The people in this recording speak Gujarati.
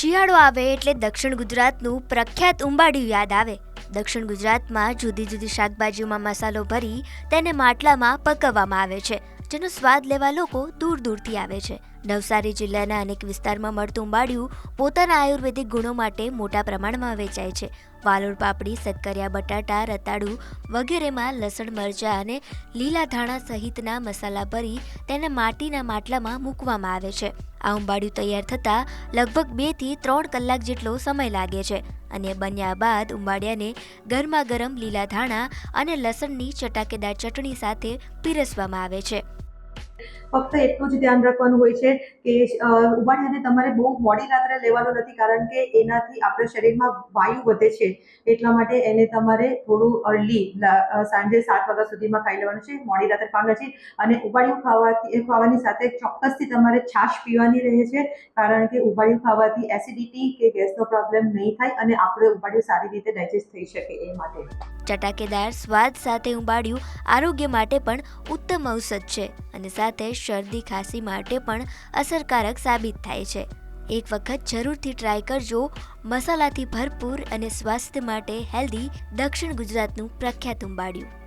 શિયાળો આવે એટલે દક્ષિણ ગુજરાતનું પ્રખ્યાત ઉંબાડિયું યાદ આવે. દક્ષિણ ગુજરાતમાં જુદી જુદી શાકભાજીઓમાં મસાલો ભરી તેને માટલામાં પકવવામાં આવે છે, જેનો સ્વાદ લેવા લોકો દૂર દૂરથી આવે છે. નવસારી જિલ્લાના અનેક વિસ્તારમાં મળતું ઉંબાડિયું પોતાના આયુર્વેદિક ગુણો માટે મોટા પ્રમાણમાં વેચાય છે. વાલોળ પાપડી, સતકરિયા બટાટા, રતાળુ વગેરેમાં લસણ, મરચાં અને લીલા ધાણા સહિતના મસાલા ભરી તેને માટીના માટલામાં મૂકવામાં આવે છે. આ ઉંબાડિયું તૈયાર થતાં લગભગ બેથી ત્રણ કલાક જેટલો સમય લાગે છે અને બન્યા બાદ ઉંબાડિયાને ગરમા ગરમ લીલા ધાણા અને લસણની ચટાકેદાર ચટણી સાથે પીરસવામાં આવે છે. ફક્ત એટલું જ ધ્યાન રાખવાનું હોય છે કે ઉબાડિયાને તમારે બહુ મોડી રાત્રે લેવાનું નથી, કારણ કે એનાથી આપણા શરીરમાં વાયુ વધે છે. એટલા માટે એને તમારે થોડું અર્લી સાંજે સાત વાગ્યા સુધીમાં ખાઈ લેવાનું છે, મોડી રાત્રે ખાવાનું છે અને ઉબાડિયું ખાવાથી ખાવાની સાથે ચોક્કસથી તમારે છાશ પીવાની રહે છે, કારણ કે ઉબાડિયું ખાવાથી એસિડિટી કે ગેસનો પ્રોબ્લેમ નહીં થાય અને આપણે ઉબાડિયું સારી રીતે ડાયજેસ્ટ થઈ શકે એ માટે. ચટાકેદાર સ્વાદ સાથે ઉંબાડિયું આરોગ્ય માટે પણ ઉત્તમ ઔષધ છે. અને સાથે શરદી, ખાંસી માટે પણ અસરકારક સાબિત થાય છે. એક વખત જરૂરથી ટ્રાય કરજો. મસાલાથી ભરપૂર અને સ્વાસ્થ્ય માટે હેલ્ધી દક્ષિણ ગુજરાતનું પ્રખ્યાત ઉંબાડિયું.